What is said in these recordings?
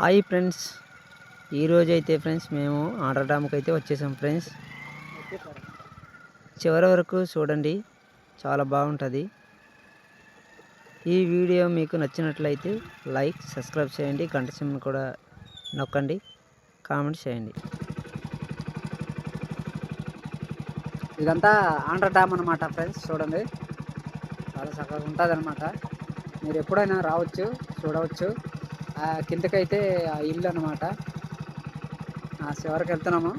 Hi friends. ఈరోజు అయితే friends మేము ఆర్డర్ డామ్కి అయితే వచ్చేసాం ఫ్రెండ్స్. చివరి వరకు చూడండి. చాలా బాగుంటుంది. ఈ వీడియో మీకు నచ్చినట్లయితే లైక్ సబ్స్క్రైబ్ చేయండి. గంట సిమ్ కూడా నొక్కండి. కామెంట్ చేయండి. ఇదంతా ఆంధ్ర డ్యామ్ అనమాట ఫ్రెండ్స్. చూడండి. చాలా చక్కగా ఉంటుంది అనమాట మీరు ఎప్పుడైనా రావచ్చు చూడవచ్చు. కిందకైతే ఆ ఇల్లు అనమాట ఆ చివరికి వెళ్తున్నాము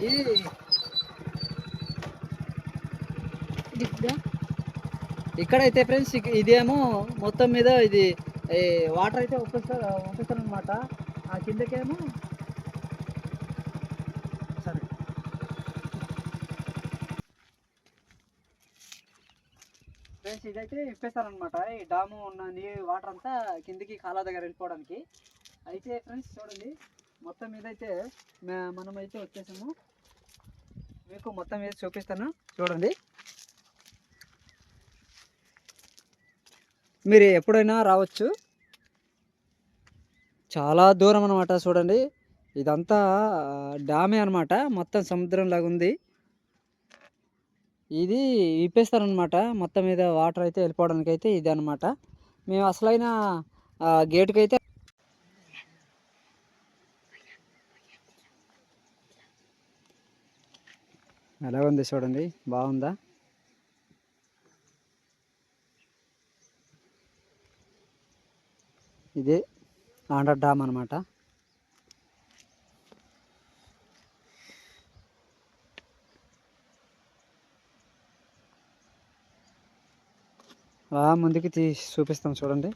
ఇది ఇక్కడైతే ఫ్రెండ్స్ ఇదేమో మొత్తం మీద ఇది వాటర్ అయితే ఒప్పిస్తారు ఒప్పిస్తారు అనమాట ఆ కిందకేమో ఫ్రెండ్స్ ఇదైతే ఇప్పేస్తారనమాట ఈ డాము ఉన్న నీరు వాటర్ అంతా కిందికి కాలా దగ్గర వెళ్ళిపోవడానికి. అయితే ఫ్రెండ్స్ చూడండి. మొత్తం మీద అయితే మే- మనమైతే వచ్చేసాము. మీకు మొత్తం మీద చూపిస్తాను. చూడండి. మీరు ఎప్పుడైనా రావచ్చు. చాలా దూరం అనమాట చూడండి. ఇదంతా డామే అనమాట మొత్తం సముద్రం లాగా ఉంది ఇది విప్పేస్తారనమాట మొత్తం మీద వాటర్ అయితే వెళ్ళిపోవడానికి అయితే ఇది అనమాట మేము అసలైన గేటుకి అయితే ఎలా ఉంది చూడండి. బాగుందా? ఇదే ఆంధ్ర డామ్ అనమాట అలా ముందుకి తీసి చూపిస్తాం చూడండి.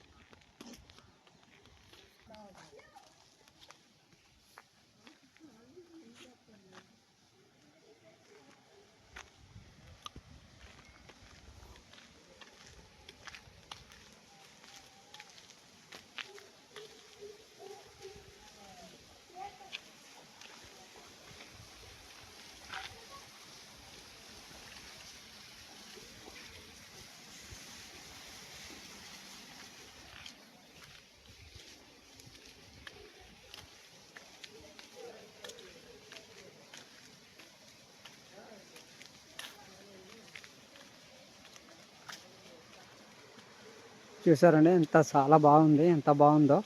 చూసారండి ఎంత చాలా బాగుంది ఎంత బాగుందో.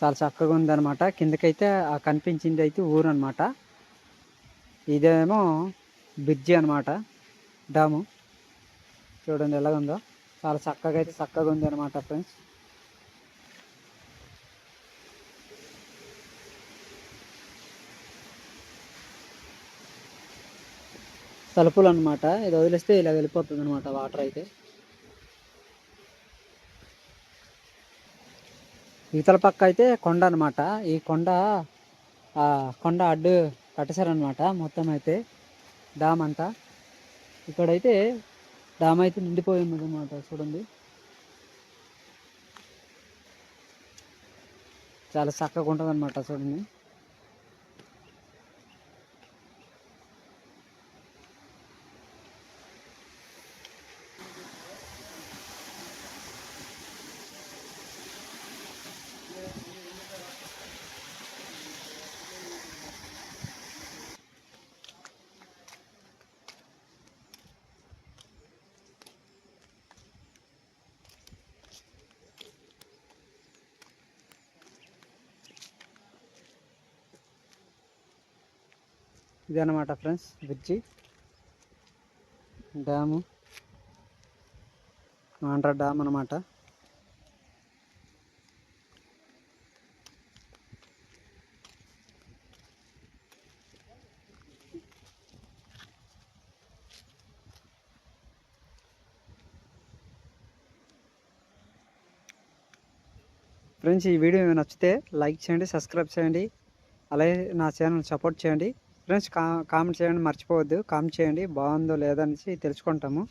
చాలా చక్కగా ఉంది అనమాట కిందకైతే ఆ కనిపించింది అయితే ఊరు అనమాట ఇదేమో బ్రిడ్జి అనమాట డాము. చూడండి ఎలాగుందో చాలా చక్కగా అయితే చక్కగా ఉంది అనమాట ఫ్రెండ్స్. తలుపులు అనమాట ఇది వదిలేస్తే ఇలా వెళ్ళిపోతుంది అనమాట వాటర్ అయితే. ఇతల పక్క అయితే కొండ అనమాట ఈ కొండ ఆ కొండ అడ్డు కట్టేశారనమాట మొత్తం అయితే. డామ్ అంతా. ఇక్కడైతే డామ్ అయితే నిండిపోయి ఉన్నది అనమాట చూడండి. చాలా చక్కగా ఉంటుంది అనమాట చూడండి. ఇది అనమాట friends bridge. Dam. Andhra dam అనమాట ఫ్రెండ్స్ ఈ వీడియో మీకు నచ్చితే లైక్ చేయండి సబ్స్క్రైబ్ చేయండి. అలాగే నా ఛానల్ సపోర్ట్ చేయండి. ఫ్రెండ్స్ కా కామెంట్ చేయండి మర్చిపోవద్దు. కామెంట్ చేయండి బాగుందో లేదో అనేసి తెలుసుకుంటాము.